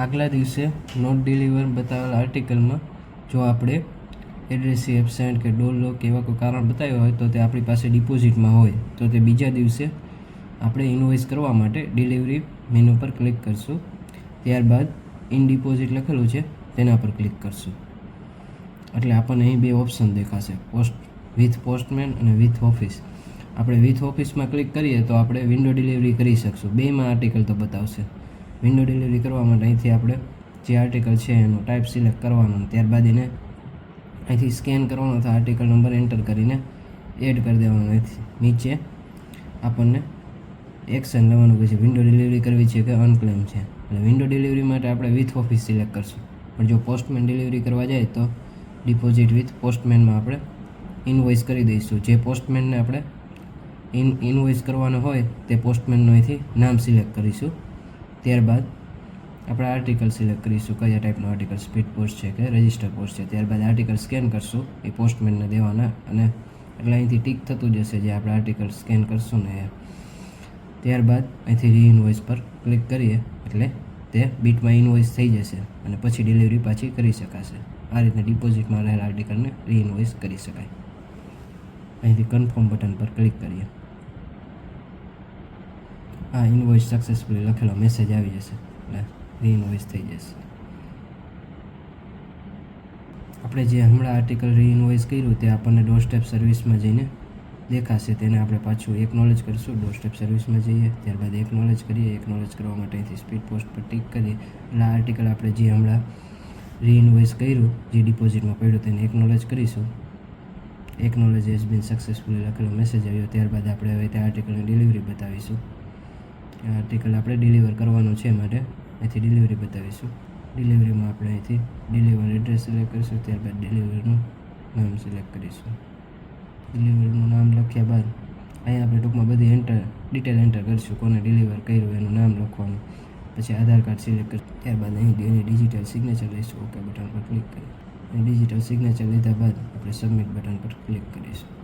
આગલા દિવસે not deliver બતાવેલા આર્ટિકલમાં જો આપણે એડ્રેસ એબસેન્ટ કે ડોલ લોક એવા કોઈ કારણ બતાવ્યો હોય તો તે આપણી પાસે ડિપોઝિટમાં હોય. તો તે બીજા દિવસે આપણે ઇન્વોઇસ કરવા માટે ડિલિવરી મેનુ પર ક્લિક કરશું. ત્યારબાદ ઇન ડિપોઝિટ લખેલું છે, તેના પર ક્લિક કરશું. એટલે આપણને અહીં બે ઓપ્શન દેખાશે પોસ્ટ વિથ પોસ્ટમેન અને વિથ ઓફિસ આપણે વિથ ઓફિસમાં ક્લિક કરીએ તો આપણે વિન્ડો ડિલિવરી કરી શકશું. બેમાં આર્ટિકલ તો બતાવશે. વિન્ડો ડિલિવરી કરવા માટે અહીંથી આપણે જે આર્ટિકલ છે એનો ટાઈપ સિલેક્ટ કરવાનો ત્યારબાદ એને અહીંથી સ્કેન કરવાનો અથવા આર્ટિકલ નંબર એન્ટર કરીને એડ કરી દેવાનો નીચે આપણને એક્શન લેવાનું કહે છે વિન્ડો ડિલિવરી કરવી છે કે અનક્લેમ છે. એટલે વિન્ડો ડિલિવરી માટે આપણે વિથ ઓફિસ સિલેક્ટ કરશું. પણ જો પોસ્ટમેન ડિલિવરી કરવા જાય તો ડિપોઝિટ વિથ પોસ્ટમેનમાં આપણે ઇનવોઇસ કરી દઈશું. જે પોસ્ટમેનને આપણે ઇન ઇનવોઇસ કરવાનો હોય તે પોસ્ટમેનનું અહીંથી નામ સિલેક્ટ કરીશું. ત્યારબાદ આપણે આર્ટિકલ સિલેક્ટ કરીશું. કયા ટાઈપનો આર્ટિકલ સ્પીડ પોસ્ટ છે કે રજિસ્ટર પોસ્ટ છે? ત્યારબાદ આર્ટિકલ સ્કેન કરશું. એ પોસ્ટમેનને દેવાના અને એટલે અહીંથી ટીક થતું જશે જે આપણે આર્ટિકલ સ્કેન કરશું ને ત્યારબાદ અહીંથી રી ઇનવોઇસ પર ક્લિક કરીએ એટલે તે બીટમાં ઇનવોઇસ થઈ જશે અને પછી ડિલિવરી પાછી કરી શકાશે. આ રીતે ડિપોઝિટમાં રહેલા આર્ટિકલને રી ઇનવોઇસ કરી શકાય. અહીંથી કન્ફર્મ બટન પર ક્લિક કરીએ. આ ઇનવોઇસ સક્સેસફુલી લખેલો મેસેજ આવી જશે. એટલે રી ઇનવોઇસ થઈ જશે. આપણે જે હમણાં આર્ટિકલ રી ઇનવોઇસ કર્યું, તે આપણને ડોર સ્ટેપ સર્વિસમાં જઈને દેખાશે. તેને આપણે પાછું એકનોલેજ કરીશું. ડોર સ્ટેપ સર્વિસમાં જઈએ, ત્યારબાદ એકનોલેજ કરીએ. એકનોલેજ કરવા માટે અહીંથી સ્પીડ પોસ્ટ પર ટિક કરીએ. એટલે આ આર્ટિકલ આપણે જે હમણાં રી ઇનવોઇસ કર્યું, જે ડિપોઝિટમાં પડ્યું, તેને એકનોલેજ કરીશું. એકનોલેજ એઝ બીન સક્સેસફુલી લખેલો મેસેજ આવ્યો. ત્યારબાદ આપણે હવે તે આર્ટિકલની ડિલિવરી બતાવીશું. આર્ટિકલ આપણે ડિલિવર કરવાનું છે માટે. અહીંથી ડિલિવરી બતાવીશું. ડિલિવરીમાં આપણે અહીંથી ડિલિવર એડ્રેસ સિલેક્ટ કરીશું. ત્યારબાદ ડિલિવરીનું નામ સિલેક્ટ કરીશું. ડિલિવરીનું નામ લખ્યા બાદ અહીંયા આપણે ટૂંકમાં બધી એન્ટર ડિટેલ એન્ટર કરીશું કોને ડિલિવર કર્યું એનું નામ લખવાનું. પછી આધાર કાર્ડ સિલેક્ટ કરીશું. ત્યારબાદ અહીં ડિજિટલ સિગ્નેચર લઈશું. ઓકે બટન પર ક્લિક અને ડિજિટલ સિગ્નેચર લીધા બાદ આપણે સબમિટ બટન પર ક્લિક કરીશું.